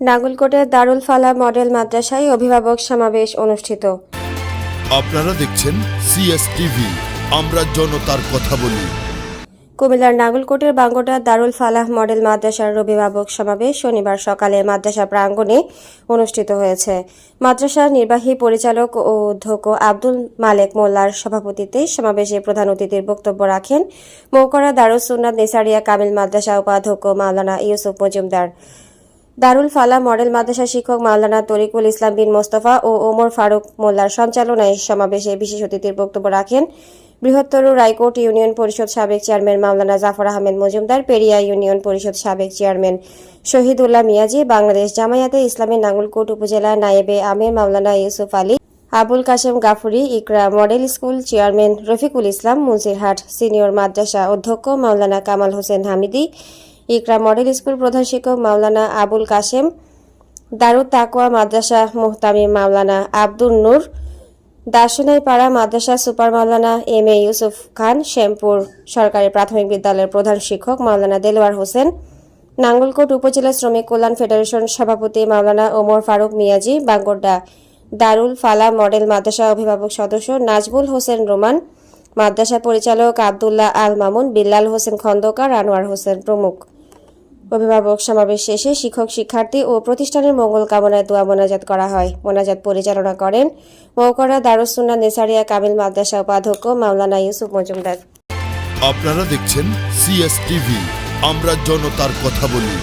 নাঙ্গলকোটের দারুল ফালা মডেল মাদ্রাসায় অভিভাবক সমাবেশ অনুষ্ঠিত। আপনারা দেখছেন সিএসটিভি আমরা জনতার কথা বলি। কুমিল্লার নাগলকোটের বাঙ্গোটা দারুল ফালাহ মডেল মাদ্রাসার অভিভাবক সমাবেশ শনিবার সকালে মাদ্রাসা প্রাঙ্গণে অনুষ্ঠিত হয়েছে। মাদ্রাসার নির্বাহী পরিচালক ও অধ্যক্ষ আব্দুল মালেক মোল্লার সভাপতিত্বে সমাবেশে প্রধান অতিথির বক্তব্য রাখেন মৌকরা দারুল সুন্নাত নিসারিয়া কামিল মাদ্রাসা উপাধ্যক্ষ মাওলানা ইউসুফ মজুমদার। দারুল ফালা মডেল মাদ্রাসা শিক্ষক মাওলানা তরিকুল ইসলাম বিন মোস্তফা ও ওমর ফারুক মোল্লার সঞ্চালনায় সমাবেশে বিশেষ অতিথির বক্তব্য রাখেন বৃহত্তর রায়কোট ইউনিয়ন পরিষদ সাবেক চেয়ারম্যান মাওলানা জাফর আহমেদ মজুমদার, পেরিয়া ইউনিয়ন পরিষদ সাবেক চেয়ারম্যান শহীদুল্লাহ মিয়াজি, বাংলাদেশ জামায়াতে ইসলামী নাঙ্গলকোট উপজেলা নায়েবে আমির Maulana Yusuf Ali, Abul Kashem Gafuri Iqra model school chairman Rafiqul Islam, Munshirhat senior মাদ্রাসা অধ্যক্ষ মাওলানা কামাল হোসেন হামিদি ইকরা মডেল স্কুল প্রধান শিক্ষক মাওলানা আবুল কাশেম দারুত তাকওয়া মাদ্রাসা মোহতামি মাওলানা আব্দুল নূর দার্শনাইপাড়া মাদ্রাসা super Maulana M A Yusuf Khan, Shyampur সরকারি প্রাথমিক বিদ্যালয়ের প্রধান শিক্ষক মাওলানা দেলোয়ার হোসেন, নাঙ্গলকোট উপজেলা শ্রমিক কল্যাণ ফেডারেশন সভাপতি মাওলানা ওমর ফারুক মিয়াজি বাঙ্গোড্ডা দারুল ফালা মডেল মাদ্রাসা অভিভাবক সদস্য নাজবুল হোসেন রোমান, মাদ্রাসা পরিচালক আবদুল্লাহ আল মামুন, বিল্লাল হোসেন খন্দকার, আনোয়ার হোসেন প্রমুখ। অভিভাবক সমাবেশ শেষে শিক্ষক, শিক্ষার্থী ও প্রতিষ্ঠানের মঙ্গল কামনায় দোয়া মোনাজাত করা হয়। মোনাজাত পরিচালনা করেন মৌকরা দারুসুন্না নেসারিয়া কামিল মাদ্রাসা উপাধ্যক্ষ মাওলানা ইউসুফ মজুমদার। আপনারা দেখছেন সিএসটিভি আমরা জনতার কথা বলি।